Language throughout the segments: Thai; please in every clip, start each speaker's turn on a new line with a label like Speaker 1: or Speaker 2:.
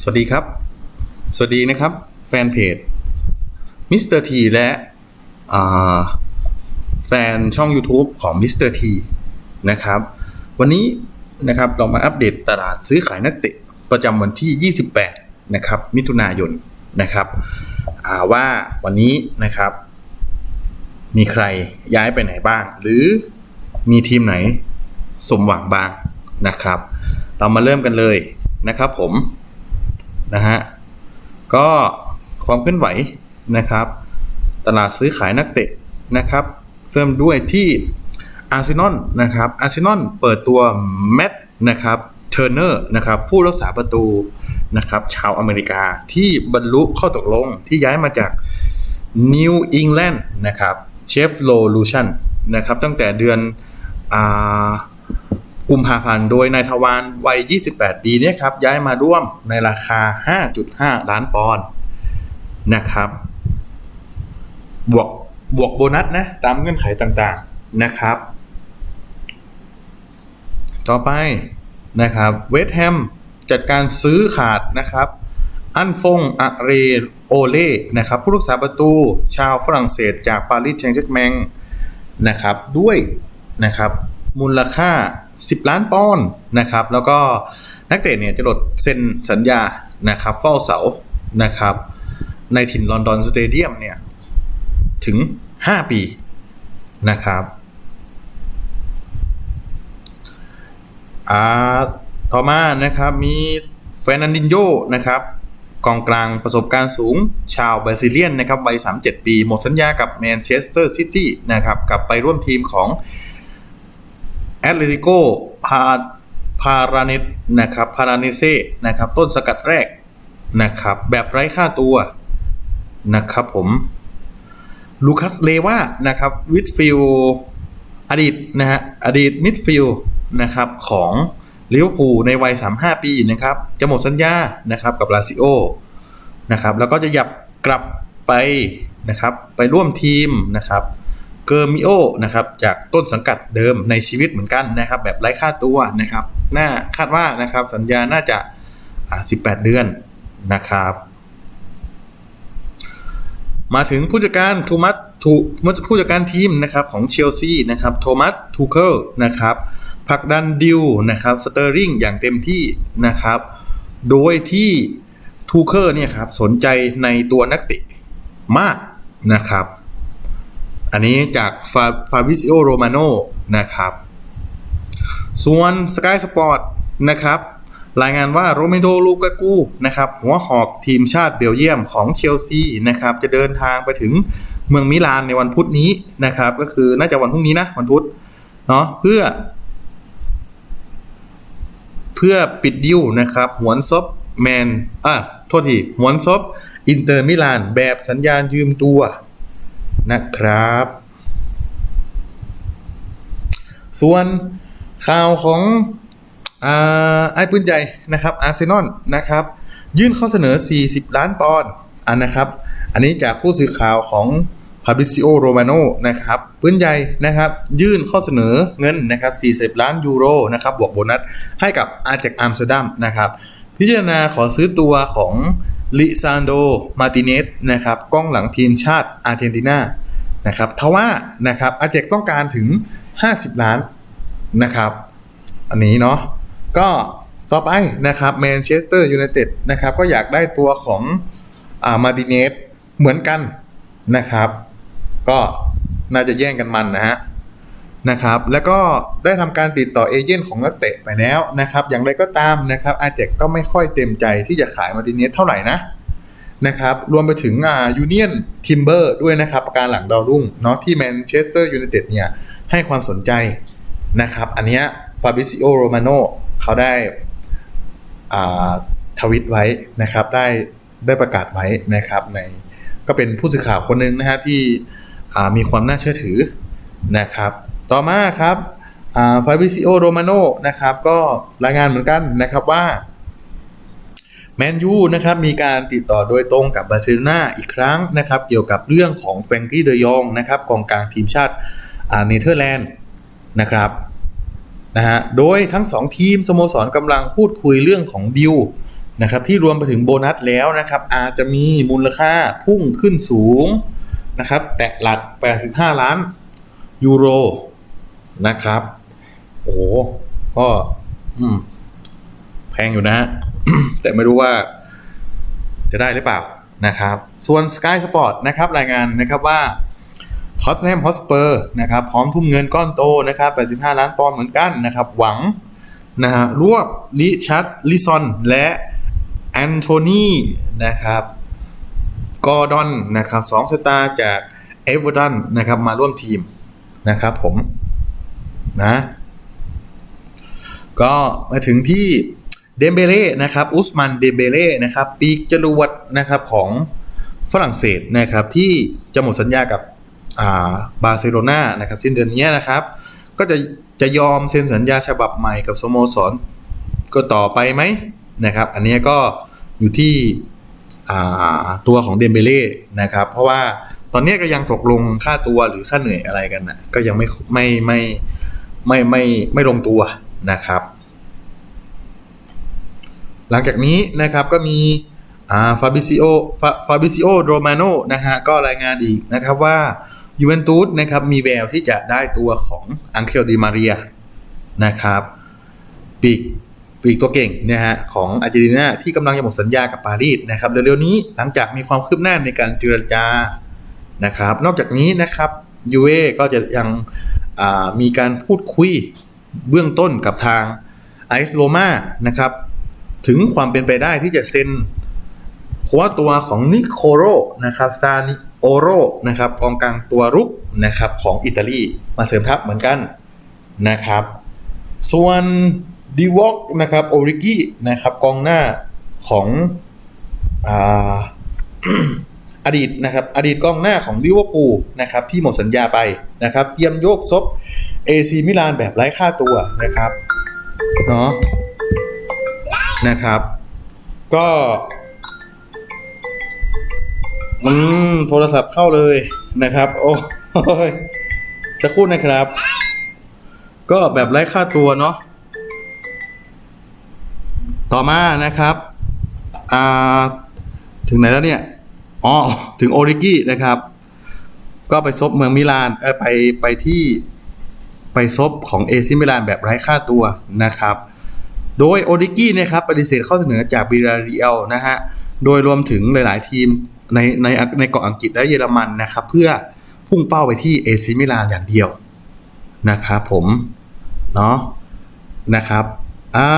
Speaker 1: สวัสดีครับ สวัสดีนะครับ แฟนเพจมิสเตอร์ทีและแฟนช่อง YouTube ของมิสเตอร์ทีนะครับ วันนี้นะครับเรามาอัปเดตตลาดซื้อขายนักเตะประจำวันที่ 28 นะครับ มิถุนายนนะครับว่าวันนี้นะครับ มีใครย้ายไปไหนบ้าง หรือมีทีมไหนสมหวังบ้างนะครับ เรามาเริ่มกันเลยนะครับผม นะฮะก็ความเคลื่อนไหวนะครับ ตลาดซื้อขายนักเตะนะครับเพิ่มด้วยที่อาร์เซนอลนะครับอาร์เซนอลเปิดตัวแมตนะครับเทอร์เนอร์นะครับผู้รักษาประตูนะครับชาวอเมริกาที่บรรลุข้อตกลงที่ย้ายมาจากนิวอิงแลนด์นะครับเชฟโลลูชันนะครับตั้งแต่เดือนอา กุมภาพันธ์ โดยนายทวารวัย 28 ปีเนี่ยครับย้ายมาร่วมในราคา 5.5 ล้านปอนด์นะครับ บวกบวกโบนัสนะตามเงื่อนไขต่างๆนะครับ ต่อไปนะครับเวสแฮมจัดการซื้อขาดนะครับ อันฟงอะเรโอเล่นะครับผู้รักษาประตูชาวฝรั่งเศสจากปารีสแซงต์แชร์กแมงนะครับด้วยนะครับมูลค่า10 ล้านปอนด์นะครับ แล้วก็นักเตะเนี่ยจะลดเซ็นสัญญานะครับเฝ้าเสานะครับ ในถิ่นลอนดอนสเตเดียมเนี่ย ถึง 5 ปีนะครับอ่าต่อมานะครับมีเฟรนันดินโยนะครับกองกลางประสบการณ์สูงชาวบราซิเลียนนะครับวัย37 ปี หมดสัญญากับแมนเชสเตอร์ซิตี้นะครับกลับไปร่วมทีมของ แอตเลติโกพาพาราเนตนะครับพาราเนเซ่นะครับ ต้นสกัดแรกนะครับ แบบไร้ค่าตัวนะครับผมลูคัสเลวานะครับวิดฟิลอดีตนะฮะอดีตมิดฟิลนะครับของลิเวอร์พูลในวัย 35 ปีนะครับ จะหมดสัญญานะครับกับลาซิโอนะครับ แล้วก็จะหยับกลับไปนะครับ ไปร่วมทีมนะครับ เกอร์มิโอนะครับจากต้นสังกัดเดิมในชีวิตเหมือนกันนะครับ แบบไร้ค่าตัวนะครับน่าคาดว่านะครับสัญญาน่าจะ 18 เดือนนะครับ มาถึงผู้จัดการโทมัสทูผู้จัดการทีมนะครับของเชลซีนะครับโทมัสทูเคิลนะครับผลักดันดิวนะครับสเตอร์ริงอย่างเต็มที่นะครับ โดยที่ทูเคิลเนี่ยครับสนใจในตัวนักเตะมากนะครับ อันนี้จากฟาฟาบิซิโอโรมาโนนะครับ ส่วน Sky Sport นะครับ รายงานว่าโรเมโดลูกากูนะครับ หัวหอกทีมชาติเบลเยียมของเชลซีนะครับ จะเดินทางไปถึงเมืองมิลานในวันพุธนี้นะครับ ก็คือน่าจะวันพรุ่งนี้นะวันพุธเนาะเพื่อ เพื่อปิดดิวนะครับ หวนซบแมนอะโทษทีหวนซบอินเตอร์มิลานแบบสัญญาณยืมตัว นะครับ ส่วนข่าวของอไอ้ปืนใจนะครับอาร์เซนอลนะครับ ยื่นข้อเสนอ 40 ล้านปอนด์อันนะครับ อันนี้จากผู้สื่อข่าวของพาบิซิโอโรมาโนนะครับปืนใหญ่นะครับ ยื่นข้อเสนอเงินนะครับ 40 ล้านยูโรนะครับบวกโบนัสให้กับอาแจกอัมสเตอร์ดัมนะครับ พิจารณาขอซื้อตัวของ ลิซานโด มาติเนสนะครับกล้องหลังทีมชาติอาร์เจนตินานะครับทว่านะครับอาแจกต้องการถึง 50 ล้านนะครับ อันนี้เนาะก็ต่อไปนะครับแมนเชสเตอร์ยูไนเต็ดนะครับก็อยากได้ตัวของอามาติเนสเหมือนกันนะครับ ก็น่าจะแย่งกันมันนะฮะ นะครับแล้วก็ได้ทำการติดต่อเอเจนต์ของนักเตะไปแล้วนะครับอย่างไรก็ตามนะครับอาเจกก็ไม่ค่อยเต็มใจที่จะขายมาติเนสเท่าไหร่นะนะครับรวมไปถึงอ่ายูเนียนทิมเบอร์ด้วยนะครับประการหลังดาวรุ่งเนาะที่แมนเชสเตอร์ยูไนเต็ดเนี่ยให้ความสนใจนะครับอันเนี้ยฟาบิซิโอโรมาโนเขาได้อ่าทวิตไว้นะครับได้ได้ประกาศไว้นะครับในก็เป็นผู้สื่อข่าวคนหนึ่งนะฮะที่มีความน่าเชื่อถือนะครับ ต่อมาครับฟาบิซิโอโรมาโนนะครับก็รายงานเหมือนกันนะครับว่าแมนยูนะครับมีการติดต่อโดยตรงกับบาร์เซโลนาอีกครั้งนะครับ เกี่ยวกับเรื่องของแฟรงกี้เดยองนะครับกองกลางทีมชาติเนเธอร์แลนด์นะครับนะฮะโดยทั้ง 2 ทีมสโมสรกำลังพูดคุยเรื่องของดิวนะครับที่รวมไปถึงโบนัสแล้วนะครับอาจจะมีมูลค่าพุ่งขึ้นสูงนะครับแตะหลัก 85 ล้านยูโร นะครับ โอ้โหก็อืมแพงอยู่นะฮะแต่ไม่รู้ว่า จะได้หรือเปล่านะครับ ส่วน Sky Sport นะครับ รายงานนะครับว่าท็อตแนมฮอสเปอร์นะครับ พร้อมทุ่มเงินก้อนโตนะครับ 85 ล้านปอนด์เหมือนกันนะครับ หวังนะฮะรวบลิชัดลิซอนและแอนโทนีนะครับกอร์ดอนนะครับสองสตาร์จากเอเวอร์ตันนะครับ มาร่วมทีมนะครับผม นะ ก็มาถึงที่เดมเบเล่นะครับ อุสมันเดมเบเล่นะครับ ปีกจรวดนะครับของฝรั่งเศสนะครับที่จะหมดสัญญากับอ่าบาร์เซโลนานะครับสิ้นเดือนนี้นะครับ ก็จะจะยอมเซ็นสัญญาฉบับใหม่กับสโมสรก็ต่อไปไหมนะครับ อันนี้ก็อยู่ที่ตัวของเดมเบเล่นะครับ เพราะว่าตอนนี้ก็ยังตกลงค่าตัวหรือค่าเหนื่อยอะไรกันนะก็ยังไม่ไม่ไม่ไม่ ไม่ไม่ไม่ลงตัวนะครับ หลังจากนี้นะครับก็มีฟาบิซิโอฟาบิซิโอโรมาโนนะฮะก็รายงานอีกนะครับว่ายูเวนตุสนะครับมีแววที่จะได้ตัวของอังเคลดิมาเรียนะครับปีกปีกตัวเก่งนะฮะของอาร์เจนตินาที่กำลังจะหมดสัญญากับปารีสนะครับเร็วๆนี้หลังจากมีความคืบหน้าในการเจรจานะครับ นอกจากนี้นะครับยูเอก็จะยัง มีการพูดคุยเบื้องต้นกับทางไอซ์โรมานะครับถึงความเป็นไปได้ที่จะเซ็นเพราะว่าตัวของนิโคโรนะครับซานิโอโรนะครับกองกลางตัวรุกนะครับของอิตาลีมาเสริมทัพเหมือนกันนะครับ ส่วนดีวอกนะครับโอริกินะครับกองหน้าของอา อดีตนะครับอดีตกองหน้าของลิเวอร์พูลนะครับที่หมดสัญญาไปนะครับเตรียมโยกซบเอซีมิลานแบบไร้ค่าตัวนะครับเนาะนะครับ ก็อืมโทรศัพท์เข้าเลยนะครับ โอ้ยสักครู่นะครับ ก็แบบไร้ค่าตัวเนาะต่อมานะครับ อ่า ถึงไหนแล้วเนี่ย อ๋อถึงโอริกินะครับ ก็ไปซบเมืองมิลานเออไปไปที่ไปซบของเอซิมิลานแบบไร้ค่าตัวนะครับ โดยโอริกินะครับปฏิเสธข้อเสนอจากบิราเรียลนะฮะ โดยรวมถึงหลาย ๆ ทีมในในในเกาะอังกฤษและเยอรมันนะครับ เพื่อพุ่งเป้าไปที่เอซิมิลานอย่างเดียวนะครับผม เนาะนะครับอ่า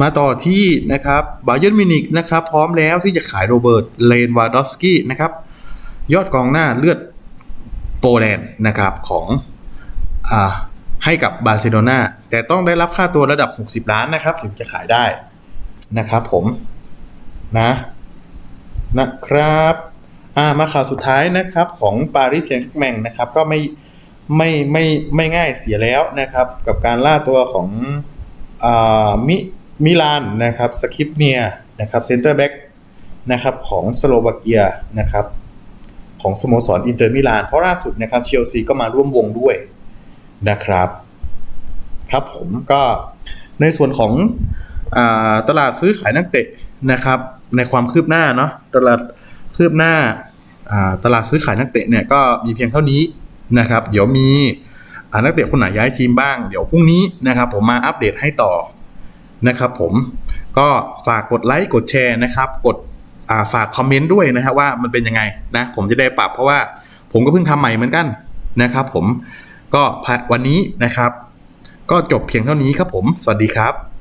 Speaker 1: มาต่อที่นะครับบาเยิร์มินิกนะครับพร้อมแล้วที่จะขายโรเบิร์ตเลนวาดอฟสกี้นะครับยอดกองหน้าเลือดโปแลนด์นะครับของอ่าให้กับบาร์เซโลนาแต่ต้องได้รับค่าตัวระดับ 60 ล้านนะครับ ถึงจะขายได้นะครับผมนะนะครับอ่ามาข่าวสุดท้ายนะครับของปารีสแซงต์แมงนะครับก็ไม่ไม่ไม่ไม่ง่ายเสียแล้วนะครับ กับการล่าตัวของอ่ามิ มิลานนะครับสคิปเนียนะครับเซนเตอร์แบ็กนะครับของสโลวาเกียนะครับของสโมสรอินเตอร์มิลานเพราะล่าสุดนะครับเชลซีก็มาร่วมวงด้วยนะครับ ครับผมก็ในส่วนของอตลาดซื้อขายนักเตะนะครับ ในความคืบหน้าเนาะตลาดคืบหน้าตลาดซื้อขายนักเตะเนี่ยก็มีเพียงเท่านี้นะครับ เดี๋ยวมีนักเตะคนไหนย้ายทีมบ้าง เดี๋ยวพรุ่งนี้นะครับ ผมมาอัปเดตให้ต่อ นะครับผมก็ฝากกดไลค์กดแชร์นะครับ กดฝากคอมเมนต์ด้วยนะครับว่ามันเป็นยังไงนะ ผมจะได้ปรับเพราะว่าผมก็เพิ่งทำใหม่เหมือนกันนะครับ ผมก็วันนี้นะครับ ก็จบเพียงเท่านี้ครับผม สวัสดีครับ